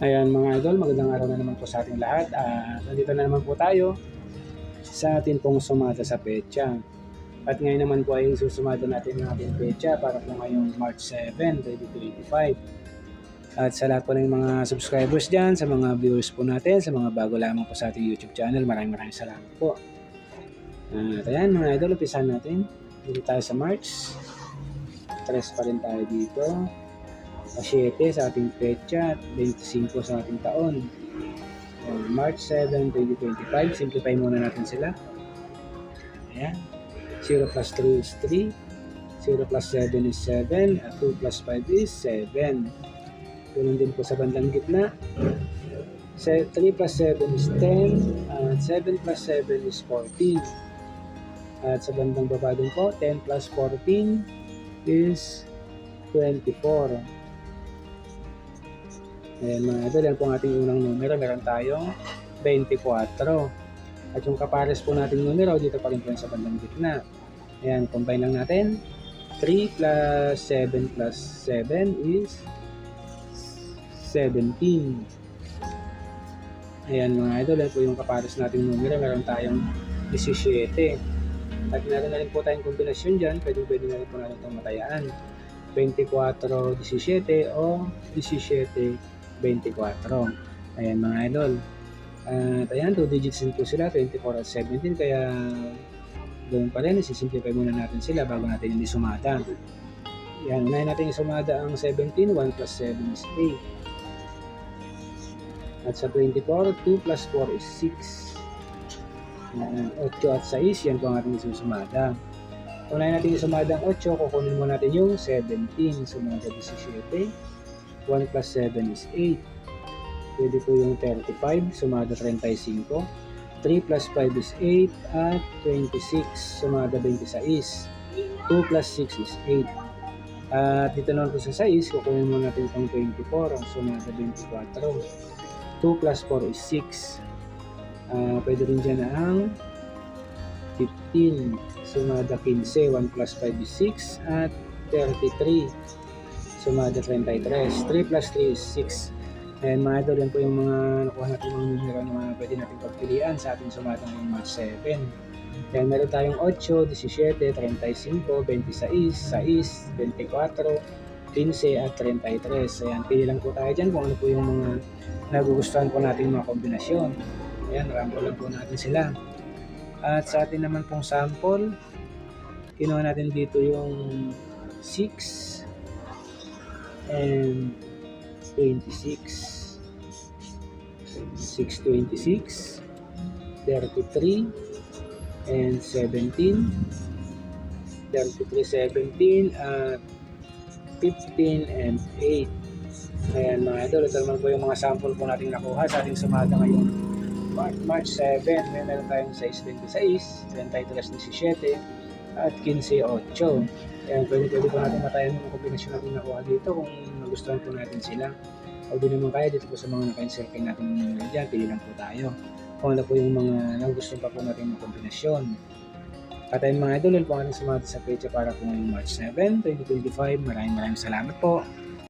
Ayan mga idol, magandang araw na naman po sa ating lahat. Ah, nandito na naman po tayo sa ating pong sumada sa pecha. At ngayon naman po ay susumada natin ang ating pecha para po ngayong March 7, 2025. At sa lahat po ng mga subscribers dyan, sa mga viewers po natin, sa mga bago lamang po sa ating YouTube channel, maraming maraming salamat po. At ayan mga idol, umpisahan natin. Dito tayo sa March. Tres pa rin tayo dito. Sa 7 sa ating at 25 sa ating taon. On March 7, 2025, simplify muna natin sila. Ayan. 0 plus 3 is 3. 0 plus 7 is 7. At 2 plus 5 is 7. Ganun din po sa bandang gitna. Se- 3 plus 7 is 10. At 7 plus 7 is 14. At sa bandang baba din po, 10 plus 14 is 24. Ayan mga idol, yan po ang ating unang numero. Meron tayong 24. At yung kapares po nating numero, dito pa rin po sa bandang gitna. Ayan, combine lang natin. 3 plus 7 plus 7 is 17. Ayan mga idol, yan po yung kapares nating numero. Meron tayong 17. At meron na rin po tayong kombinasyon dyan. Pwede pwede na rin po natin itong matayaan. 24-17 o 17-24. Ayan mga idol. At ayan, 2 digits din po sila, 24 at 17. Kaya doon pa rin, isisimplify muna natin sila bago natin hindi sumada. Yan, unahin natin sumada ang 17, 1 plus 7 is 8. At sa 24, 2 plus 4 is 6. Yan, 8 at 6, yan po ang ating isusumada. Unahin natin yung sumada ang 8, kukunin mo natin yung 17, sumada 17. 1 plus 7 is 8. Pwede po yung 35, sumada 35. 3 plus 5 is 8 at 26, sumada 26. 2 plus 6 is 8. At dito naman po sa 6, kukunin mo natin itong 24, ang sumada 24. 2 plus 4 is 6. Ah, pwede rin dyan ang 15, sumada 15. 1 plus 5 is 6 at 33 sumada 33. 3 plus 3 is 6. And mga idol, yan po yung mga nakuha natin mga numero na mga pwede natin pagpilian sa ating sumada ng March 7. Yan, meron tayong 8, 17, 35, 26, 6, 24, 15 at 33. Ayan, pili lang po tayo dyan kung ano po yung mga nagugustuhan po natin mga kombinasyon. Ayan, rampo lang po natin sila. At sa atin naman pong sample, kinuha natin dito yung 6, and 26 626 33 and 17 33 17 at 15 and 8 Ayan mga idol, ito naman po yung mga sample po natin nakuha sa ating sumada ngayon. March, March 7, may meron tayong 626, 33 17 at 15 8 Ayan, pwede pwede po natin matayan yung kombinasyon natin nakuha dito kung nagustuhan po natin sila. O di naman kaya dito po sa mga naka-encircle natin yung numero dyan, pili lang po tayo. Kung ano po yung mga nagustuhan pa po natin yung kombinasyon. At ayun mga idol, po ang ating sumati sa pecha para po ngayong March 7, 2025. Maraming maraming salamat po.